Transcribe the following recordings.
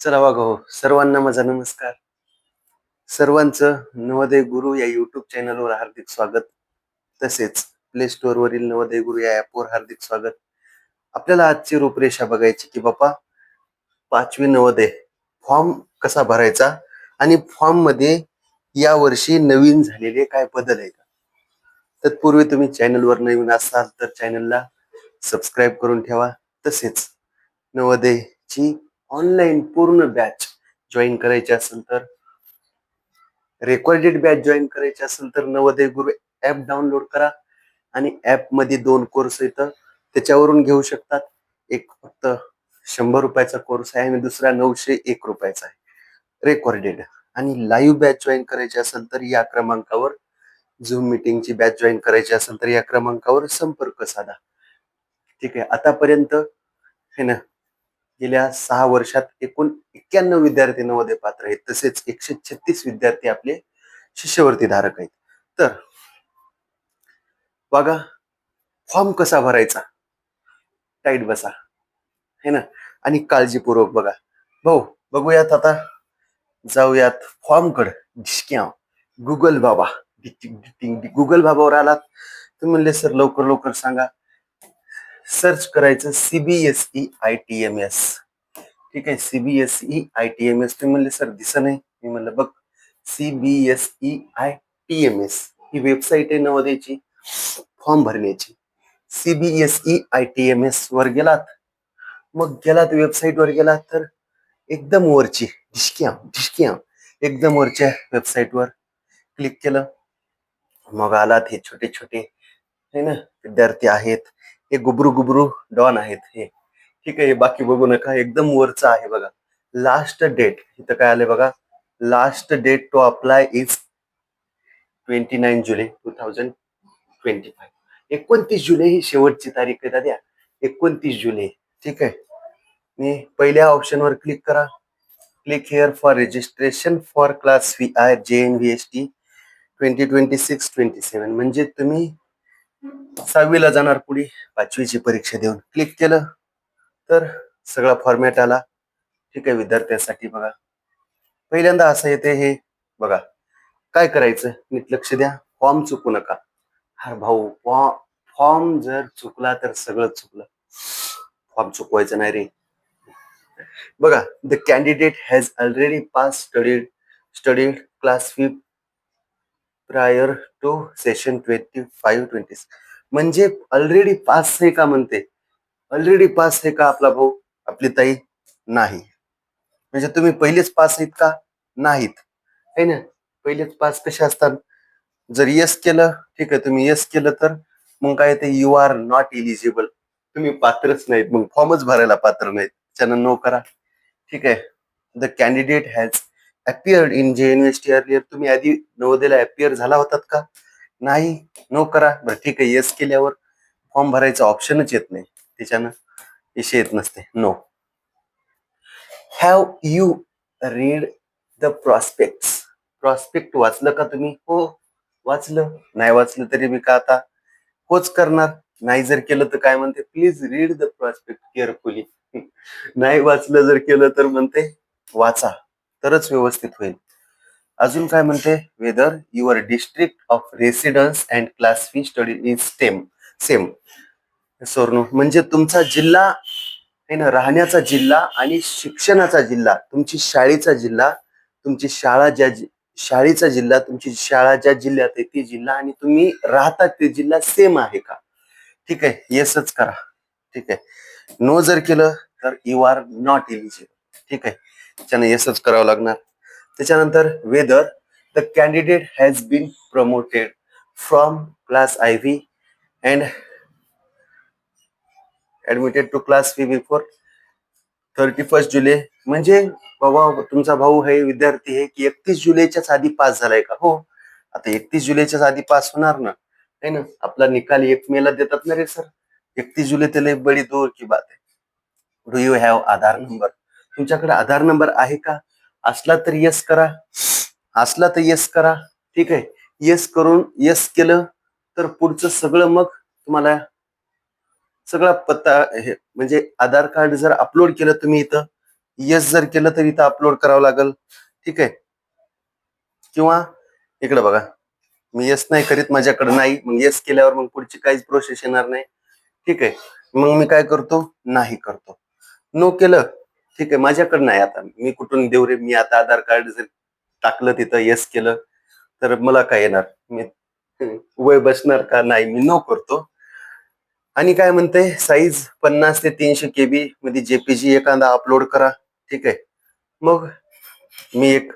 चला बघा हो सर्वांना माझा नमस्कार. सर्वांचं नवोदय गुरु या युट्यूब चॅनलवर हार्दिक स्वागत. तसेच प्ले स्टोअरवरील नवोदय गुरु या ॲपवर हार्दिक स्वागत. आपल्याला आजची रूपरेषा बघायची की बापा पाचवी नवोदय फॉर्म कसा भरायचा आणि फॉर्ममध्ये या वर्षी नवीन झालेले काय बदल आहे का? तत्पूर्वी तुम्ही चॅनलवर नवीन असाल तर चॅनलला सबस्क्राईब करून ठेवा. तसेच नवोदयची ऑनलाईन पूर्ण बॅच जॉईन करायची असेल तर रेकॉर्डेड बॅच जॉईन करायची असेल तर नवोदय गुरु ऍप डाउनलोड करा आणि ऍपमध्ये दोन कोर्स येतं त्याच्यावरून घेऊ शकतात. एक फक्त शंभर रुपयाचा कोर्स आहे आणि दुसरा नऊशे एक रुपयाचा आहे. रेकॉर्डेड आणि लाईव्ह बॅच जॉईन करायची असेल तर या क्रमांकावर झूम मिटिंगची बॅच जॉईन करायची असेल तर या क्रमांकावर संपर्क साधा. ठीक आहे. आतापर्यंत हे ना गेल्या सहा वर्षात एकूण एक्क्याण्णव विद्यार्थी नवोदय पात्र आहेत. तसेच एकशे छत्तीस विद्यार्थी आपले शिष्यवर्ती धारक आहेत. तर बघा फॉर्म कसा भरायचा? टाईट बसा. है ना? आणि काळजीपूर्वक बघा. भाऊ बघूयात आता. जाऊयात फॉर्म कड गुगल बाबा. गुगल बाबावर आलात. तुम्ही म्हणले सर लवकर लवकर सांगा. सर्च करायचं CBSE I T M S ठीक आहे CBSE I T M S तुम्ही म्हणले सर दिसत नाही. मी म्हणलं बघ CBSE I T M S he website आहे नवोदयची. फॉर्म भरण्याची. CBSE I T M S वर गेलात. मग गेलात वेबसाईट वर गेलात तर एकदम वरची ढिशक्या ढिशक्या एकदम वरच्या वेबसाईट वर क्लिक केलं. मग आलात हे छोटे छोटे है ना विद्यार्थी आहेत. हे गुबरू गुबरू डॉन आहेत हे. ठीक आहे बाकी बघू नका एकदम वरचं आहे बघा. लास्ट डेट इथं काय आलंय बघा? Last date to apply is twenty nine July two thousand twenty five एकोणतीस जुलै ही शेवटची तारीख आहे दाद्या. एकोणतीस जुलै. ठीक आहे? मी पहिल्या ऑप्शनवर क्लिक करा. Click here for registration for class V I J N V S T twenty twenty six twenty seven म्हणजे तुम्ही सहावीला जाणार पुढे. पाचवीची परीक्षा देऊन क्लिक केलं. तर सगळा फॉर्मॅट आला. ठीक आहे विद्यार्थ्यांसाठी बघा. पहिल्यांदा असं येते हे. बघा. काय करायचं? नीट लक्ष द्या. फॉर्म चुकू नका. हा भाऊ फॉर्म जर चुकला तर सगळं चुकलं. फॉर्म चुकवायचं नाही रे. बघा the candidate has already pass studied studied class fifth prior to session twenty five twenty म्हणजे ऑलरेडी पास आहे का म्हणते? ऑलरेडी पास आहे का आपला भाऊ? आपली ताई? नाही. म्हणजे तुम्ही पहिलेच पास आहेत का? नाहीत. है ना? पहिलेच पास कसे असतात? जर यस केलं ठीक आहे तुम्ही यस केलं तर मग काय ते यू आर नॉट इलिजिबल तुम्ही पात्रच नाहीत. मग फॉर्मच भरायला पात्र नाहीत. त्यानं नो करा. ठीक आहे. The candidate has appeared in J university earlier तुम्ही आधी नवोदयला अपिअर झाला होतात का? नाही. नो करा. बरं ठीक आहे. येस केल्यावर फॉर्म भरायचा ऑप्शनच येत नाही. त्याच्यानं विषय येत नसते. No have you read the prospect prospect वाचलं का तुम्ही? हो वाचलं. नाही वाचलं तरी मी का आता? होच करणार. नाही जर केलं तर काय म्हणते? Please read the prospect carefully नाही वाचलं जर केलं तर म्हणते वाचा. तरच व्यवस्थित होईल. अजून काय म्हणते? Whether your district of residence and class five study is same same सोर्नो म्हणजे तुमचा जिल्हा आहे ना राहण्याचा जिल्हा आणि शिक्षणाचा जिल्हा तुमची शाळेचा जिल्हा तुमची शाळा ज्या जि- शाळेचा जिल्हा तुमची शाळा ज्या जिल्ह्यात आहे ती जिल्हा आणि तुम्ही राहतात ते जिल्हा सेम आहे का? ठीक आहे येसच करा. ठीक आहे. नो जर केलं तर यू आर नॉट एलिजिबल ठीक आहे. त्याच्यानं येसच करावं लागणार. त्याच्यानंतर whether the candidate has been promoted from class I V and admitted to class five before thirty first July. म्हणजे बाबा तुमचा भाऊ हे विद्यार्थी आहे की एकतीस जुलैच्याच आधी पास झालाय का? हो. आता एकतीस जुलैच्याच आधी पास होणार ना? है ना? आपला निकाल एक मेला देतात ना रे सर एकतीस जुलै त्याला बडी दूर की बात आहे. Do you have Aadhaar number तुमच्याकडे आधार नंबर आहे का? असला तर येस करा. असला तर येस करा. ठीक आहे? येस करून येस केलं तर पुढचं सगळं मग तुम्हाला सगळा पत्ता हे म्हणजे आधार कार्ड जर अपलोड केलं तुम्ही इथं येस जर केलं तर इथं अपलोड करावं लागेल. ठीक आहे? किंवा इकडे बघा. मी येस नाही करीत माझ्याकडे नाही. मग येस केल्यावर मग पुढची काहीच प्रोसेस येणार नाही. ठीक आहे? मग मी काय करतो? नाही करतो. नो केलं ठीक आहे माझ्याकडे नाही आता. मी कुठून देऊ रे? मी आता आधार कार्ड जर टाकलं तिथं येस केलं तर मला काय येणार? मी वय बसणार का नाही? मी नो करतो. आणि काय म्हणते? साईज पन्नास ते तीनशे केबी मध्ये जेपीजी एखादा अपलोड करा. ठीक आहे. मग मी एक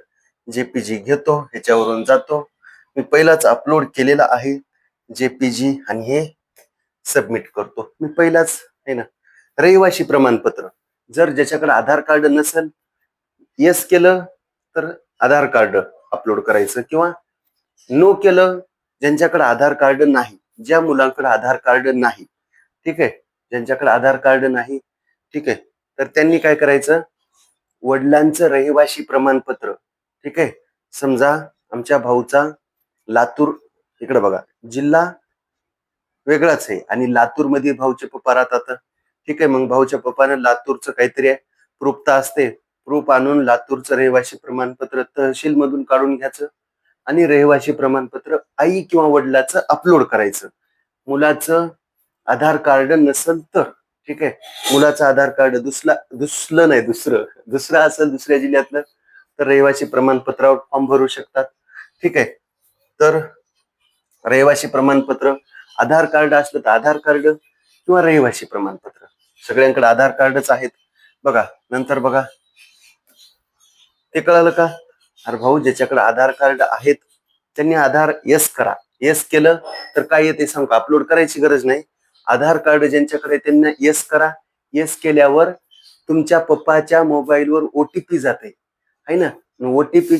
जेपीजी घेतो ह्याच्यावरून जातो. मी पहिलाच अपलोड केलेला आहे जेपीजी आणि हे सबमिट करतो. मी पहिलाच आहे ना? रहिवाशी प्रमाणपत्र. जर ज्याच्याकडे आधार कार्ड नसेल येस केलं तर आधार कार्ड अपलोड करायचं. किंवा नो केलं ज्यांच्याकडे आधार कार्ड नाही ज्या मुलांकडे आधार कार्ड नाही ठीक आहे? ज्यांच्याकडे आधार कार्ड नाही ठीक आहे? तर त्यांनी काय करायचं? वडिलांचं रहिवाशी प्रमाणपत्र ठीक आहे? समजा आमच्या भाऊचा लातूर इकडे बघा जिल्हा वेगळाच आहे आणि लातूरमध्ये भाऊचे पप्पा राहतात. ठीक आहे मग भाऊच्या पप्पानं लातूरचं काहीतरी आहे. प्रूफ असते. प्रूफ आणून लातूरचं रहिवासी प्रमाणपत्र तहसील मधून काढून घ्यायचं आणि रहिवासी प्रमाणपत्र आई किंवा वडिलाचं अपलोड करायचं. मुलाचं आधार कार्ड नसेल तर ठीक आहे. मुलाचं आधार कार्ड दुसरा दुसलं नाही दुसरं. दुसरं असेल दुसऱ्या जिल्ह्यातलं तर रहिवासी प्रमाणपत्रावर फॉर्म भरू शकतात. ठीक आहे. तर रहिवासी प्रमाणपत्र आधार कार्ड असलं तर आधार कार्ड किंवा रहिवासी प्रमाणपत्र. सगळ्यांकडे आधार कार्डच आहेत. बघा नंतर बघा. ते कळालं का? अरे भाऊ ज्याच्याकडे आधार कार्ड आहेत त्यांनी आधार येस करा. येस केलं तर काय येते सांग? अपलोड करायची गरज नाही. आधार कार्ड ज्यांच्याकडे त्यांना येस करा. येस केल्यावर तुमच्या पप्पाच्या मोबाईलवर ओटीपी जाते. आहे ना? ओटीपी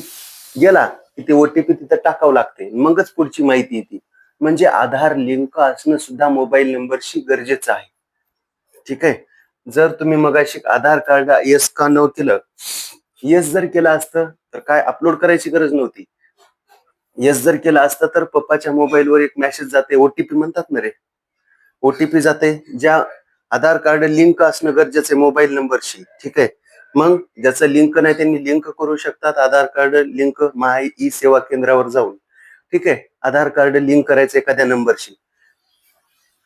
गेला की ते ओटीपी तिथं टाकावं लागते. मगच पुढची माहिती येते. म्हणजे आधार लिंक असणं सुद्धा मोबाईल नंबरशी गरजेचं आहे. ठीक आहे? जर तुम्ही मगाशी आधार कार्ड येस का न केलं येस जर केलं असतं तर काय अपलोड करायची गरज नव्हती. येस जर केलं असतं तर पप्पाच्या मोबाईलवर एक मेसेज जाते ओटीपी म्हणतात ना रे? ओटीपी जाते ज्या आधार कार्ड लिंक असणं गरजेचं आहे मोबाईल नंबरशी ठीक आहे? मग ज्याचं लिंक नाही त्यांनी लिंक करू शकतात Aadhaar card link Maha e Seva केंद्रावर जाऊन. ठीक आहे? आधार कार्ड लिंक करायचं एखाद्या नंबरशी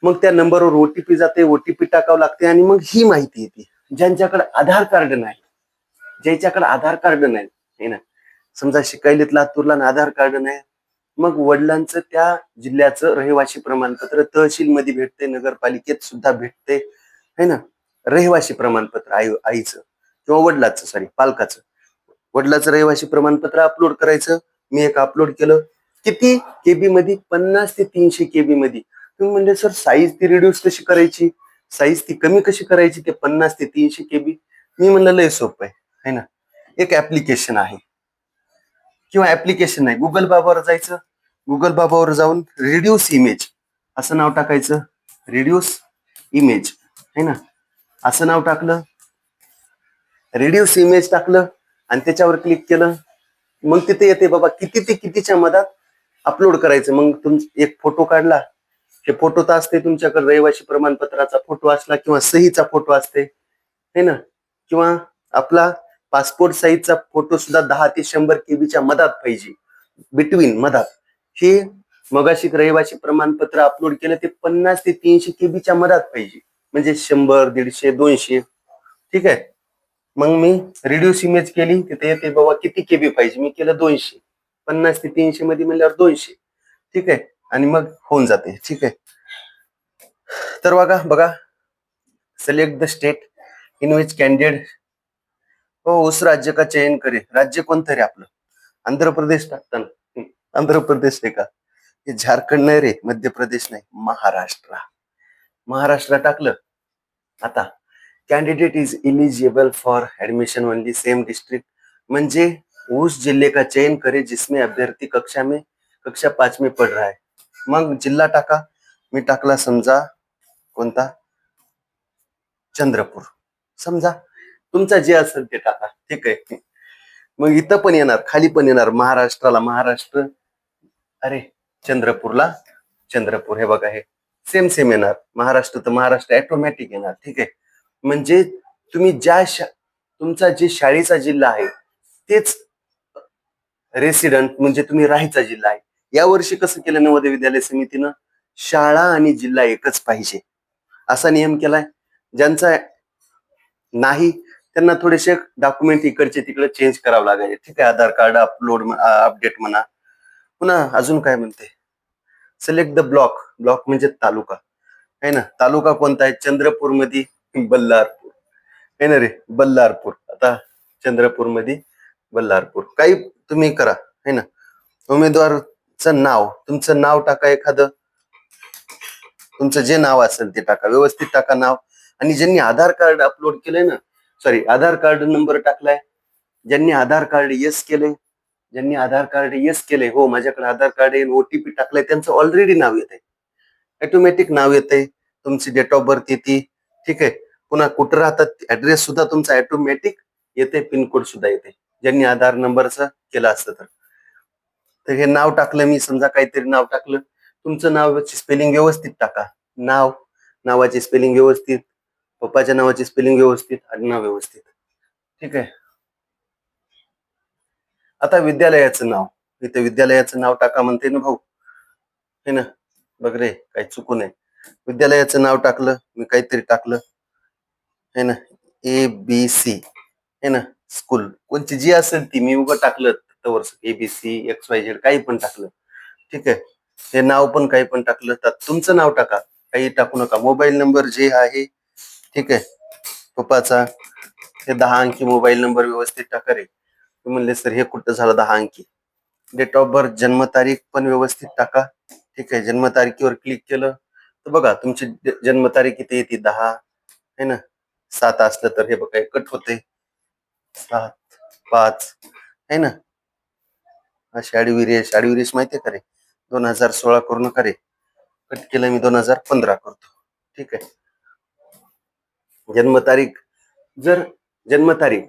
मग त्या नंबरवर ओटीपी जाते ओटीपी टाकावं लागते आणि मग ही माहिती येते. ज्यांच्याकडे आधार कार्ड नाही ज्याच्याकडे आधार कार्ड नाही है ना. समजा शिकायलीत लातूरला आधार कार्ड नाही मग वडिलांचं त्या जिल्ह्याचं रहिवासी प्रमाणपत्र तहसील मध्ये भेटते नगरपालिकेत सुद्धा भेटते है ना. रहिवासी प्रमाणपत्र आई आईचं किंवा वडिलाचं सॉरी पालकाचं. वडिलाचं रहिवासी प्रमाणपत्र अपलोड करायचं. मी एक अपलोड केलं. किती? केबी मध्ये पन्नास ते तीनशे केबी मध्ये. तुम्ही म्हणजे सर साईज ती रिड्यूस कशी करायची? साईज ती कमी कशी करायची? ते पन्नास ते तीनशे केबी मी म्हणलं लय सोपं आहे है ना? एक ऍप्लिकेशन आहे. किंवा ऍप्लिकेशन नाही गुगल बाबावर जायचं. गुगल बाबावर जाऊन रिड्यूस इमेज असं नाव टाकायचं. रिड्यूस इमेज है ना? असं नाव टाकलं. रिड्यूस इमेज टाकलं आणि त्याच्यावर क्लिक केलं. मग तिथे येते बाबा किती ते कितीच्या मधात अपलोड करायचं. मग तुम एक फोटो काढला. हे फोटो तर असते तुमच्याकडे रहिवासी प्रमाणपत्राचा फोटो असला किंवा सहीचा फोटो असते. है ना? किंवा आपला पासपोर्ट साईजचा फोटो सुद्धा दहा ते शंभर केबीच्या मधात पाहिजे. बिटवीन मधात. हे मगाशी रहिवासी प्रमाणपत्र अपलोड केलं ते पन्नास ते तीनशे केबीच्या मधात पाहिजे. म्हणजे शंभर दीडशे दोनशे. ठीक आहे? मग मी रिड्यूस इमेज केली तिथे येते बाबा किती केबी पाहिजे? मी केलं दोनशे. पन्नास ते तीनशे मध्ये म्हणल्यावर दोनशे. ठीक आहे? आणि मग होऊन जाते. ठीक आहे? तर बघा बघा. Select the state in which candidate हो उस राज्य का चयन करे. राज्य कोणतं रे आपलं? आंध्र प्रदेश टाकतं आंध्र प्रदेश आहे का? हे झारखंड नाही रे मध्य प्रदेश नाही. महाराष्ट्र. महाराष्ट्र टाकलं. आता candidate is eligible for admission only same district म्हणजे उस जिले का चयन करे जिसमें अभ्यर्थी कक्षा में कक्षा पाच में पढ़ रहा है. मग जिल्हा टाका. मी टाकला समजा कोणता? चंद्रपूर. समजा. तुमचा जे असेल ते टाका. ठीक आहे. मग इथं पण येणार खाली पण येणार महाराष्ट्राला महाराष्ट्र. अरे चंद्रपूरला? चंद्रपूर हे बघा हे. सेम सेम येणार. महाराष्ट्र तर महाराष्ट्र ॲटोमॅटिक येणार. ठीक आहे. म्हणजे तुम्ही ज्या शा तुमचा जे शाळेचा जिल्हा आहे तेच रेसिडेंट म्हणजे तुम्ही राहायचा जिल्हा आहे. यावर्षी कसं केलं नवोदय विद्यालय समितीनं? शाळा आणि जिल्हा एकच पाहिजे. असा नियम केलाय. ज्यांचा नाही त्यांना थोडेसे डॉक्युमेंट इकडचे तिकडे चेंज करावं लागायचे. ठीक आहे आधार कार्ड अपलोड अपडेट म्हणा. पुन्हा अजून काय म्हणते? सिलेक्ट द ब्लॉक ब्लॉक म्हणजे तालुका. आहे ना? तालुका कोणता आहे? चंद्रपूरमध्ये बल्लारपूर. आहे ना रे? बल्लारपूर. आता चंद्रपूरमध्ये बल्लारपूर. काही तुम्ही करा. है ना? उमेदवार चं नाव तुमचं नाव टाका एखादं. तुमचं जे नाव असेल ते टाका व्यवस्थित टाका नाव. आणि ज्यांनी आधार कार्ड अपलोड केलंय ना सॉरी आधार कार्ड नंबर टाकलाय ज्यांनी आधार कार्ड येस केले ज्यांनी आधार कार्ड येस केले हो माझ्याकडे आधार कार्ड आहे ओटीपी टाकलाय त्यांचं ऑलरेडी नाव येत आहे ऑटोमॅटिक नाव येत आहे तुमची डेट ऑफ बर्थ येते ठीक आहे. पुन्हा कुठं राहतात ऍड्रेस सुद्धा तुमचा ऑटोमॅटिक येते पिनकोड सुद्धा येते ज्यांनी आधार नंबरचं केलं असतं तर. तर हे नाव टाकलं मी समजा काहीतरी नाव टाकलं. तुमचं नावाची स्पेलिंग व्यवस्थित टाका. नाव नावाची स्पेलिंग व्यवस्थित पप्पाच्या नावाची स्पेलिंग व्यवस्थित आडनाव व्यवस्थित. ठीक आहे? आता विद्यालयाचं नाव. इथे विद्यालयाचं नाव टाका म्हणते ना भाऊ. हे ना बघ रे काही चुकू नये विद्यालयाचं नाव टाकलं मी काहीतरी टाकलं. हे ना ए बी सी हे ना स्कूल कोणची जी असेल ती मी उगं टाकलं तर एबीसी एक्स वाय झेड काही पण टाकलं. ठीक आहे? हे नाव पण काही पण टाकलं तर तुमचं नाव टाका. काही टाकू नका. मोबाईल नंबर जे आहे ठीक आहे? पप्पाचा हे दहा अंकी मोबाईल नंबर व्यवस्थित टाका रे. म्हणले सर हे कुठं झालं दहा अंकी? डेट ऑफ बर्थ जन्मतारीख पण व्यवस्थित टाका. ठीक आहे? जन्मतारखेवर क्लिक केलं तर बघा तुमची जन्मतारीख इथे येते दहा है ना? सात असलं तर हे बघा कट होते. सात पाच है ना? हा शाडवी रेस माहिती रेस करे का रे? दोन हजार सोळा करू नका रे? कट केलं मी दोन हजार पंधरा करतो. ठीक आहे. जन्मतारीख जर जन्मतारीख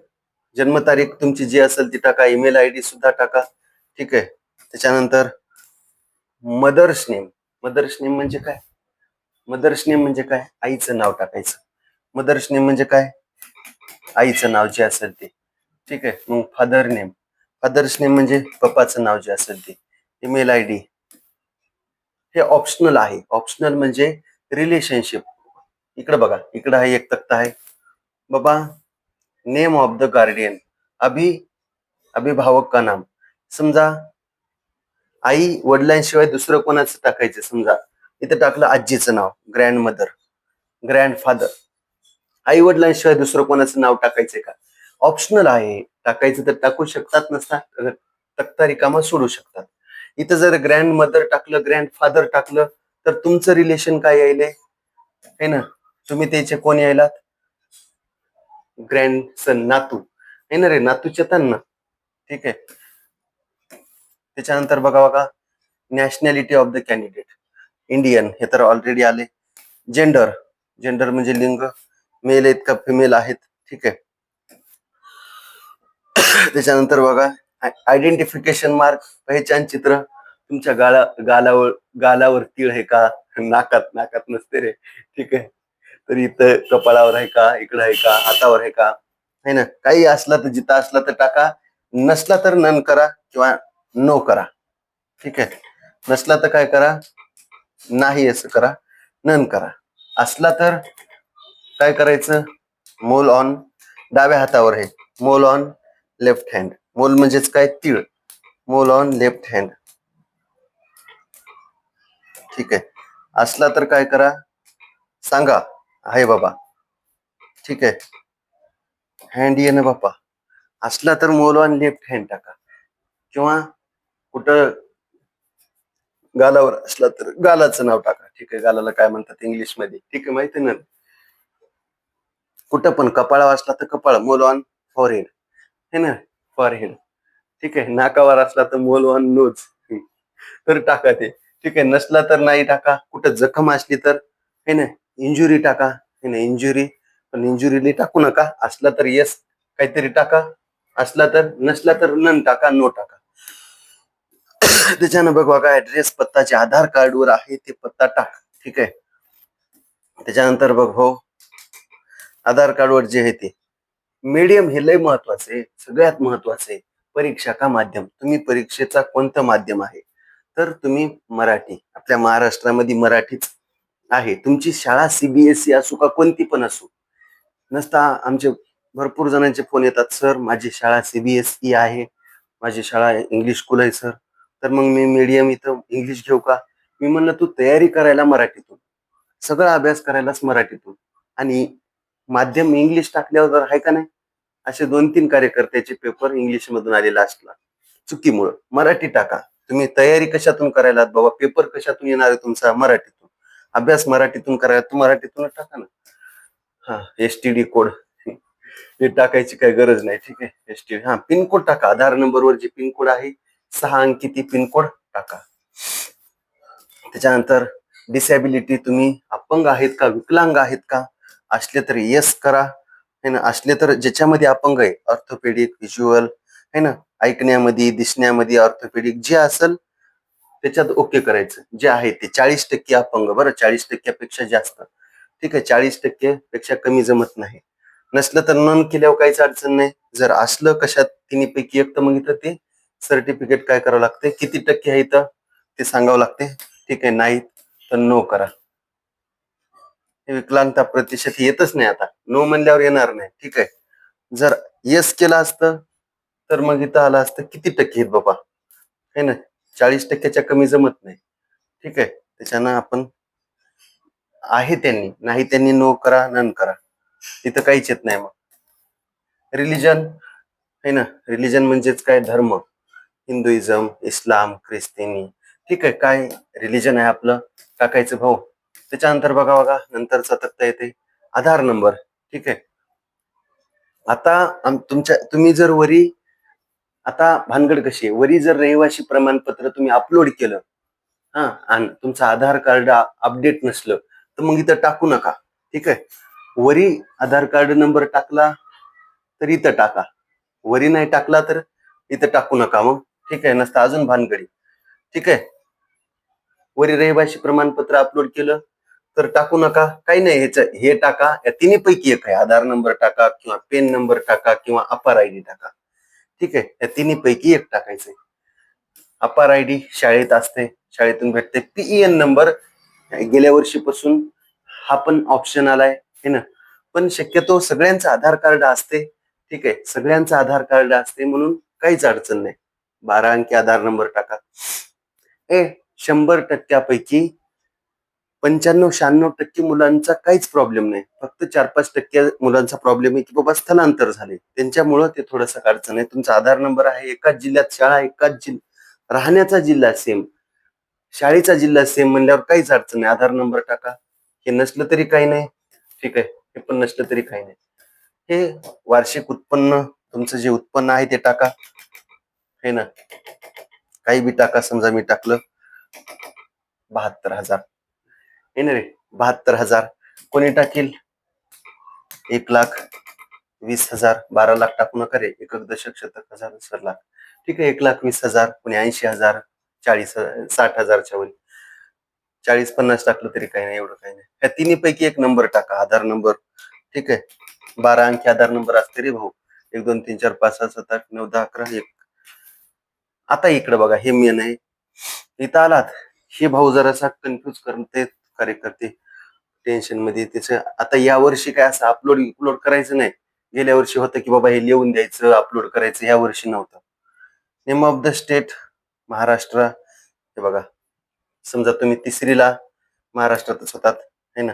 जन्मतारीख तुमची जी असेल ती टाका. ईमेल आय डी सुद्धा टाका. ठीक आहे. त्याच्यानंतर मदर्स नेम मदर्स नेम म्हणजे काय? मदर्स नेम म्हणजे काय? आईचं नाव टाकायचं. मदर्स नेम म्हणजे काय? आईचं नाव जे असेल ते. ठीक आहे. मग फादर नेम फादर्स नेम म्हणजे पप्पाचं नाव जे असेल ते ईमेल आय डी हे ऑप्शनल आहे. ऑप्शनल म्हणजे रिलेशनशिप इकडं बघा इकडं आहे एक तक्ता आहे. बाबा नेम ऑफ द गार्डियन अभि अभिभावक का नाम? समजा आई वडिलांशिवाय दुसरं कोणाचं टाकायचं? समजा इथं टाकलं आजीचं नाव ग्रँड मदर ग्रँड फादर आई वडिलांशिवाय दुसरं कोणाचं नाव टाकायचंय का? ऑप्शनल आहे. टाकायचं तर टाकू शकतात नसता तक्ता रिकामा सोडू शकतात. इथं जर ग्रँड मदर टाकलं ग्रँड फादर टाकलं तर तुमचं रिलेशन काय यायले? आहे ना? तुम्ही त्याचे कोण यायलात? ग्रँड सन नातू. आहे ना रे? नातूच्या त्यांना. ठीक आहे? त्याच्यानंतर बघा बघा. Nationality of the candidate Indian हे तर ऑलरेडी आले. जेंडर जेंडर म्हणजे लिंग. मेल आहेत का फिमेल आहेत? ठीक आहे. त्याच्यानंतर बघा आयडेंटिफिकेशन मार्क पहिचान चित्र तुमच्या गाला गालावर गालावर तीळ आहे का? नाकात नाकात नसते रे. ठीक आहे. तर इथं कपाळावर आहे का? इकडं आहे का? हातावर आहे का? है ना? काही असला तर जिथं असला तर टाका. नसला तर नन करा किंवा नो करा. ठीक आहे. नसला तर काय करा? नाही असं करा. नन करा. असला तर काय करायचं? मोल ऑन डाव्या हातावर आहे. मोल ऑन लेफ्ट हँड. मोल म्हणजेच काय? तीळ. मोल ऑन लेफ्ट हँड. ठीक आहे. असला तर काय करा? सांगा. आहे बाबा. ठीक आहे. हँड ये ना बापा. असला तर मोल ऑन लेफ्ट हँड टाका. किंवा कुठं गालावर असला तर गालाचं नाव टाका. ठीक आहे. गालाला काय म्हणतात इंग्लिशमध्ये ठीक आहे. माहिती ना? कुठं पण कपाळावर असला तर कपाळ. मोल ऑन फॉरेन है ना? फॉरहेड ठीक आहे. नाकावर असला तर मोल ऑन नोज. तर टाका ते. ठीक आहे. नसला तर नाही टाका. कुठं जखम असली तर है ना? इंजुरी टाका. है ना? इंजुरी पण इंजुरीने टाकू नका. असला तर येस काहीतरी टाका. असला तर नसला तर नन टाका नो टाका. त्याच्यानं बघ का ऍड्रेस पत्ता जे आधार कार्डवर आहे ते पत्ता टाक. ठीक आहे. त्याच्यानंतर बघ हो आधार कार्डवर जे आहे ते. मीडियम हे लय महत्वाचं आहे सगळ्यात महत्वाचं आहे परीक्षा का माध्यम? तुम्ही परीक्षेचा कोणतं माध्यम आहे? तर तुम्ही मराठी आपल्या महाराष्ट्रामध्ये मराठीच आहे. तुमची शाळा सीबीएसई असू का कोणती पण असू नसता आमचे भरपूर जणांचे फोन येतात सर माझी शाळा सीबीएसई आहे माझी शाळा इंग्लिश स्कूल आहे सर तर मग मी मीडियम इथं इंग्लिश घेऊ का? मी म्हणलं तू तयारी करायला मराठीतून. सगळा अभ्यास करायलाच मराठीतून. आणि माध्यम इंग्लिश टाकल्यावर आहे का नाही? असे दोन तीन कार्यकर्त्याचे पेपर इंग्लिश मधून आलेला असला चुकीमुळं. मराठी टाका. तुम्ही तयारी कशातून करायला बाबा? पेपर कशातून येणार आहे तुमचा? मराठीतून. अभ्यास मराठीतून करायला तू मराठीतूनच टाका ना. हा एस टी डी कोड हे टाकायची काही गरज नाही. ठीक आहे? एस टी डी हा पिनकोड टाका. आधार नंबरवर जे पिनकोड आहे सहा अंकी ती पिनकोड टाका. त्याच्यानंतर डिसॅबिलिटी तुम्ही अपंग आहेत का? विकलांग आहेत का? असले तरी येस करा. है ना? असले तर ज्याच्यामध्ये अपंग आहे ऑर्थोपेडिक व्हिज्युअल है ना? ऐकण्यामध्ये दिसण्यामध्ये ऑर्थोपेडिक जे असेल त्याच्यात ओके करायचं. जे आहे ते. चाळीस टक्के अपंग. बरं चाळीस टक्क्यापेक्षा जास्त. ठीक आहे? चाळीस टक्के पेक्षा कमी जमत नाही. नसलं तर नोंद केल्यावर काहीच अडचण नाही. जर असलं कशात तिन्हीपैकी एक तर मग इथं ते सर्टिफिकेट काय करावं लागते? किती टक्के आहे इथं? ते सांगावं लागते. ठीक आहे? नाही तर नो करा. विकलांगता प्रतिशत येतच नाही आता. नो म्हणल्यावर येणार नाही. ठीक आहे? जर येस केलं असतं तर मग इथं आलं असतं किती टक्के आहेत बाबा? है ना? चाळीस टक्क्याच्या कमी जमत नाही. ठीक आहे? त्याच्यानं आपण आहे त्यांनी. नाही त्यांनी नो करा नन करा. तिथं काहीच येत नाही मग. रिलिजन है ना? रिलिजन म्हणजेच काय? धर्म. हिंदुइझम इस्लाम ख्रिस्तिनी ठीक आहे? काय रिलिजन आहे आपलं? काकायचं भाऊ? त्याच्यानंतर बघा बघा नंतर सतकता येते. आधार नंबर ठीक आहे? आता तुमच्या तुम्ही जर वरी आता भानगड कशी आहे? वरी जर रहिवासी प्रमाणपत्र तुम्ही अपलोड केलं हा आणि तुमचं आधार कार्ड अपडेट नसलं तर मग इथं टाकू नका ठीक आहे? वरी आधार कार्ड नंबर टाकला तर इथं टाका. वरी नाही टाकला तर इथं टाकू नका मग ठीक आहे? नसतं अजून भानगडी ठीक आहे? वरी रहिवासी प्रमाणपत्र अपलोड केलं तर टाकू नका. काही नाही ह्याच हे टाका. या तिन्ही पैकी एक आहे. आधार नंबर टाका किंवा पेन नंबर टाका किंवा अपार आय डी टाका. ठीक आहे? या तिन्ही पैकी एक टाकायचंय. अपार आय डी शाळेत असते. शाळेतून भेटते. PEN number. गेल्या वर्षीपासून हा पण ऑप्शन आलाय. हे ना? पण शक्यतो सगळ्यांचं आधार कार्ड असते. ठीक आहे? सगळ्यांचं आधार कार्ड असते म्हणून काहीच अडचण नाही. बारा अंकी आधार नंबर टाका. ए शंभर टक्क्यापैकी पंच्याण्णव शहाण्णव टक्के मुलांचा काहीच प्रॉब्लेम नाही. फक्त चार पाच टक्के मुलांचा प्रॉब्लेम आहे की बाबा स्थलांतर झाले. त्यांच्यामुळं ते थोडंसं अडचण आहे. तुमचा आधार नंबर आहे एकाच जिल्ह्यात शाळा एकाच जिल्हा राहण्याचा जिल्हा सेम शाळेचा जिल्हा सेम म्हणल्यावर काहीच अडचण नाही. आधार नंबर टाका. हे नसलं तरी काही नाही. ठीक आहे. हे पण नसलं तरी काही नाही. हे वार्षिक उत्पन्न तुमचं जे उत्पन्न आहे ते टाका. हे ना. काही बी टाका. समजा मी टाकलं. बहात्तर हजार. हे रे बहात्तर हजार. कोणी टाकील? एक लाख वीस हजार. बारा लाख टाकू नका रे. एक दशक शतक हजार सर लाख. ठीक आहे एक लाख वीस हजार कोणी ऐंशी हजार चाळीस हजार, साठ हजारच्या वर. चाळीस पन्नास टाकलं तरी काही नाही एवढं काही नाही. ह्या तिन्ही पैकी एक नंबर टाका आधार नंबर. ठीक आहे. बारा अंकी आधार नंबर असते रे भाऊ. एक दोन तीन चार पाच सहा सात आठ नऊ दहा अकरा एक. आता इकडे बघा हे मेन आहे. इथं आलात. हे भाऊ जरासा कन्फ्युज करते. कार्यकर्ते टेन्शनमध्ये त्याचं आता या वर्षी काय असं अपलोड अपलोड करायचं नाही. गेल्या वर्षी होतं की बाबा हे लिहून द्यायचं अपलोड करायचं या वर्षी नव्हतं. Name of the state Maharashtra. हे बघा. समजा तुम्ही तिसरीला महाराष्ट्रातच होतात है ना?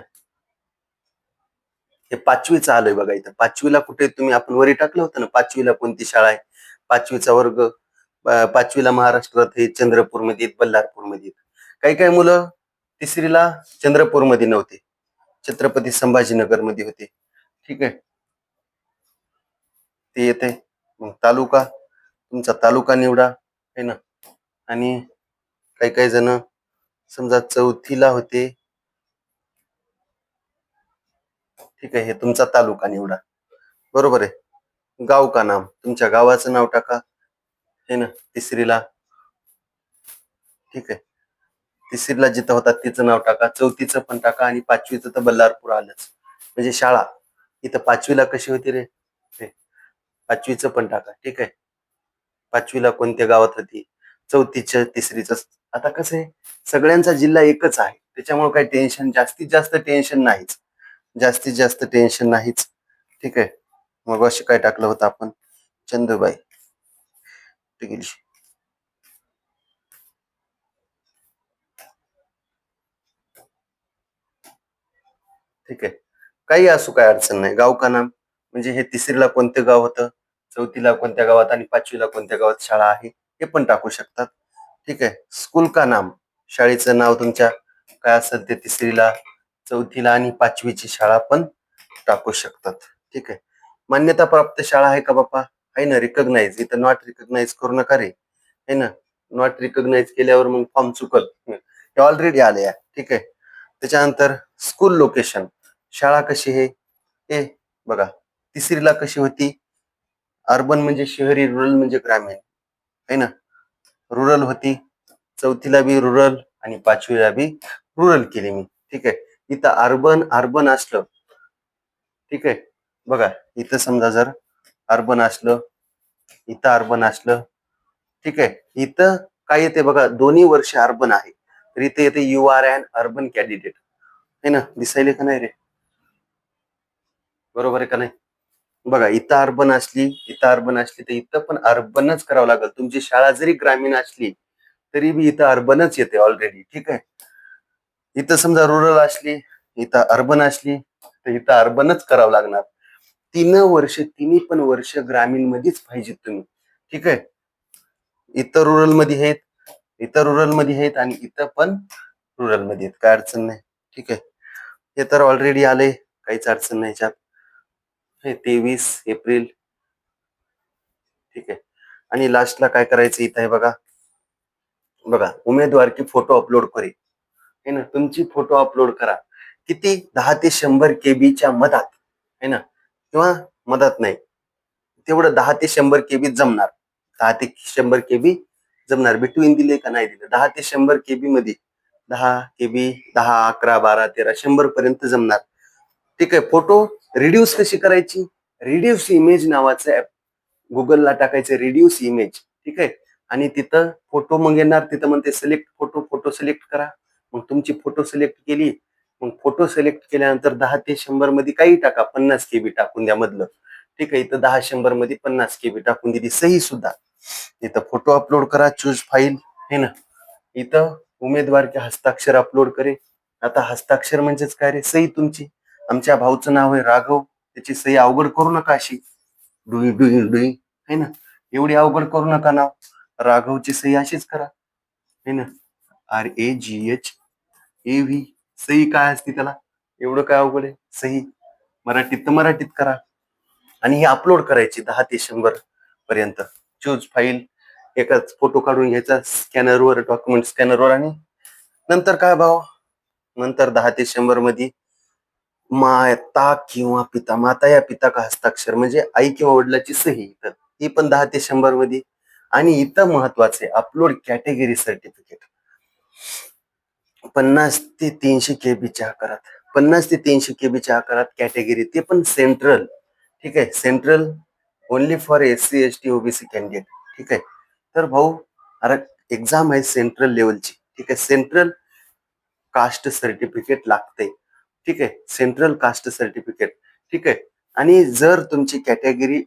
हे पाचवीचं आलंय बघा इथं. पाचवीला कुठे तुम्ही आपण वरी टाकलं होतं ना पाचवीला कोणती शाळा आहे? पाचवीचा वर्ग पाचवीला महाराष्ट्रात हे चंद्रपूरमध्ये आहेत, बल्लारपूरमध्ये येत काही काही मुलं तिसरीला चंद्रपूरमध्ये नव्हते. छत्रपती संभाजीनगरमध्ये होते. ठीक आहे? ते येते मग तालुका तुमचा तालुका निवडा है ना? आणि काही काही जण समजा चौथीला होते. ठीक आहे हे तुमचा तालुका निवडा. बरोबर आहे. गाव का नाम? तुमच्या गावाचं नाव टाका. है ना? तिसरीला. ठीक आहे. तिसरीला जिथं होतात तिचं नाव टाका चौथीचं पण टाका आणि पाचवीचं तर बल्लारपूर आलंच. म्हणजे शाळा इथं पाचवीला कशी होती रे? पाचवीचं पण टाका ठीक आहे. पाचवीला कोणत्या गावात होती? चौथीचं तिसरीचं आता कसं आहे? सगळ्यांचा जिल्हा एकच आहे. त्याच्यामुळे काही टेन्शन जास्तीत जास्त टेन्शन नाहीच. जास्तीत जास्त टेन्शन नाहीच. ठीक आहे. मग असे काय टाकलं होतं आपण? चंदूबाई. ठीक आहे. ठीक आहे. काही असू काय अडचण नाही. गाव का नाम म्हणजे हे तिसरीला कोणतं गाव होतं? चौथीला कोणत्या गावात आणि पाचवीला कोणत्या गावात शाळा आहे? हे पण टाकू शकतात. ठीक आहे. स्कूल का नाम? शाळेचं नाव तुमच्या काय असेल ते तिसरीला चौथीला आणि पाचवीची शाळा पण टाकू शकतात. ठीक आहे. मान्यता प्राप्त शाळा आहे का बाप्पा? आहे ना. रिकग्नाइज इथं नॉट रिकग्नाइज करू नका रे. आहे ना. नॉट रिकग्नाइज केल्यावर मग फॉर्म चुकल. हे ऑलरेडी आले आहे. ठीक आहे. त्याच्यानंतर स्कूल लोकेशन शाळा कशी आहे? हे बघा तिसरीला कशी होती? अर्बन म्हणजे शहरी रुरल म्हणजे ग्रामीण. आहे ना? रुरल होती चौथीला बी रुरल आणि पाचवीला बी रुरल केली मी. ठीक आहे? इथं अर्बन अर्बन असलं. ठीक आहे? बघा इथं समजा जर अर्बन असलं इथं अर्बन असलं. ठीक आहे? इथं काय येते बघा दोन्ही वर्ष अर्बन आहे. तर इथे येते you are an urban candidate आहे ना? दिसायले का नाही रे? बरोबर आहे का नाही? बघा इथं अर्बन असली इथं अर्बन असली तर इथं पण अर्बनच करावं लागेल. तुमची शाळा जरी ग्रामीण असली तरी बी इथं अर्बनच येते ऑलरेडी ठीक आहे? इथं समजा रुरल असली इथं अर्बन असली तर इथं अर्बनच करावं लागणार. तीन वर्ष तिन्ही पण वर्ष ग्रामीण मध्येच पाहिजेत तुम्ही ठीक आहे? इथं रुरलमध्ये आहेत इथं रुरलमध्ये आहेत आणि इथं पण रुरलमध्ये आहेत. काय अडचण नाही ठीक आहे? हे तर ऑलरेडी आले काहीच अडचण नाही याच्यात. हे तेवीस एप्रिल. ठीक आहे. आणि लास्टला काय करायचं इथं आहे बघा. बघा उमेदवार की फोटो अपलोड करे. है ना? तुमची फोटो अपलोड करा. किती? दहा ते शंभर केबीच्या मधात. है ना? किंवा मधात नाही. तेवढं दहा ते शंभर केबी जमणार. दहा ते शंभर केबी जमणार. बिटवीन दिले का नाही दिले? दहा ते शंभर केबी मध्ये दहा केबी दहा अकरा बारा तेरा शंभर पर्यंत जमणार. ठीक आहे फोटो रिड्यूस कशी करायची? रिड्यूस इमेज नावाचं ऍप गुगलला टाकायचं रिड्यूस इमेज ठीक आहे? आणि तिथं फोटो मग येणार तिथं म्हणते सिलेक्ट फोटो फोटो सिलेक्ट करा. मग तुमची फोटो सिलेक्ट केली मग फोटो सिलेक्ट केल्यानंतर दहा ते शंभरमध्ये काही टाका पन्नास केबी टाकून द्या मधलं. ठीक आहे? इथं दहा शंभरमध्ये पन्नास केबी टाकून दिली सही सुद्धा. इथं फोटो अपलोड करा चूज फाईल हे ना? इथं उमेदवार के हस्ताक्षर अपलोड करे आता हस्ताक्षर म्हणजेच काय रे? सही तुमची. आमच्या भाऊचं नाव आहे राघव. त्याची सही अवघड करू नका अशी. डुई डुई डुई. है ना? एवढी अवघड करू नका नाव. राघवची सही अशीच करा. है ना? R A G H A V सही काय असते त्याला? एवढं काय अवघड आहे? सही. मराठीत तर मराठीत करा. आणि ही अपलोड करायची दहा ते शंभर पर्यंत. चूज फाईल एकाच फोटो काढून घ्यायचा. स्कॅनरवर डॉक्युमेंट स्कॅनरवर आणि नंतर काय भाव? नंतर दहा ते शंभरमध्ये माता किंवा पिता माता या पिता का हस्ताक्षर म्हणजे आई किंवा वडिलाची सही. इथं ही पण दहा ते शंभरमध्ये आणि इथं महत्त्वाचे अपलोड कॅटेगरी सर्टिफिकेट पन्नास ते तीनशे केबीच्या आकारात. पन्नास ते तीनशे केबीच्या आकारात कॅटेगरी ते पण सेंट्रल ठीक आहे? Central only for S C S T OBC candidate ठीक आहे? तर भाऊ अरे एक्झाम आहे सेंट्रल लेवलची ठीक आहे? सेंट्रल कास्ट सर्टिफिकेट लागते ठीक आहे सेंट्रल कास्ट सर्टिफिकेट ठीक आहे आणि जर तुमची कॅटेगरी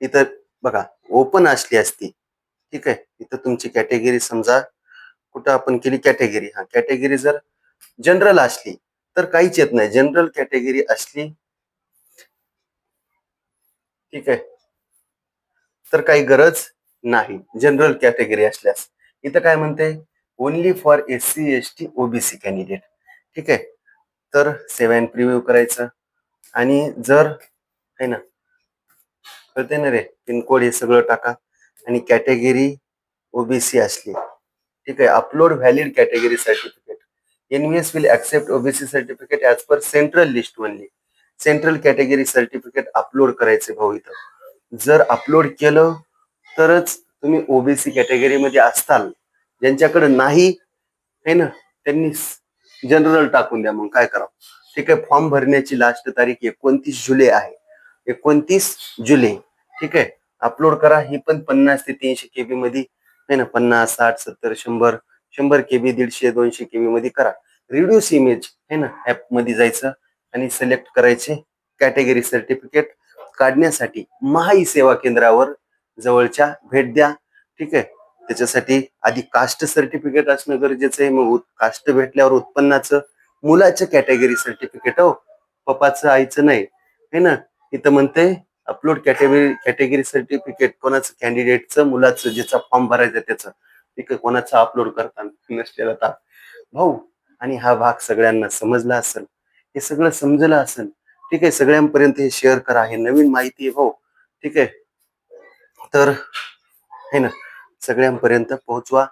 इथं बघा ओपन असली असती ठीक आहे इथं तुमची कॅटेगरी समजा कुठं आपण केली कॅटेगरी हा कॅटेगरी जर जनरल असली तर काहीच येत नाही. जनरल कॅटेगरी असली ठीक आहे तर काही गरज नाही. जनरल कॅटेगरी असल्यास. इथं काय म्हणते? Only for S C S T OBC candidate ठीक आहे तर सेवन प्रिव्ह्यू करायचं. आणि जर आहे ना? कळते ना रे? पिनकोड हे सगळं टाका. आणि कॅटेगरी ओबीसी असली. ठीक आहे? Upload valid category certificate NVS will accept OBC certificate as per central list only central category certificate upload करायचे भाऊ इथं. जर अपलोड केलं तरच तुम्ही ओबीसी कॅटेगरीमध्ये असताल. ज्यांच्याकडे नाही आहे ना? त्यांनी जनरल टाकून द्या मग काय करावं? ठीक आहे फॉर्म भरण्याची लास्ट तारीख एकोणतीस जुलै आहे. एकोणतीस जुलै ठीक आहे? अपलोड करा ही पण पन्नास ते तीनशे केबी मध्ये आहे ना? पन्नास साठ सत्तर शंभर शंभर केबी दीडशे दोनशे केबी मध्ये करा. रिड्यूस इमेज आहे ना? ऍपमध्ये जायचं आणि सिलेक्ट करायचे कॅटेगरी सर्टिफिकेट काढण्यासाठी महाई सेवा केंद्रावर जवळच्या भेट द्या ठीक आहे? त्याच्यासाठी आधी कास्ट सर्टिफिकेट असणं गरजेचं आहे. मग कास्ट भेटल्यावर उत्पन्नाचं मुलाचं कॅटेगरी सर्टिफिकेट हो. पप्पाचं आईचं नाही. है ना? इथं म्हणते अपलोड कॅटेगरी कॅटेगरी सर्टिफिकेट कोणाचं कॅन्डिडेटचं मुलाचं ज्याचा फॉर्म भरायचा त्याचं. तिकडे कोणाचं अपलोड करताना नसलेला ताप भाऊ आणि हा भाग सगळ्यांना समजला असेल. हे सगळं समजलं असेल. ठीक आहे सगळ्यांपर्यंत हे शेअर करा. हे नवीन माहिती आहे भाऊ. ठीक आहे? तर है ना? सगळ्यांपर्यंत पोहोचवा.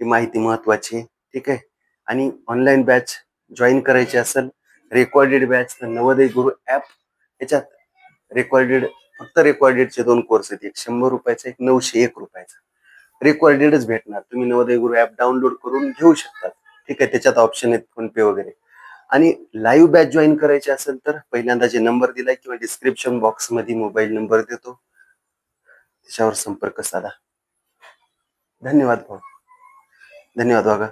ही माहिती महत्वाची ठीक आहे? आणि ऑनलाईन बॅच जॉईन करायची असेल रेकॉर्डेड बॅच तर नवोदय गुरु ऍप याच्यात रेकॉर्डेड फक्त रेकॉर्डेडचे दोन कोर्स आहेत. एक शंभर रुपयाचा एक नऊशे एक रुपयाचा. रेकॉर्डेडच भेटणार. तुम्ही नवोदय गुरु ऍप डाउनलोड करून घेऊ शकता ठीक आहे? त्याच्यात ऑप्शन आहेत फोन पे वगैरे. आणि लाईव्ह बॅच जॉईन करायची असेल तर पहिल्यांदा जे नंबर दिलाय किंवा डिस्क्रिप्शन बॉक्समध्ये मोबाईल नंबर देतो. त्याच्यावर संपर्क साधा. धन्यवाद भाऊ धन्यवाद वागा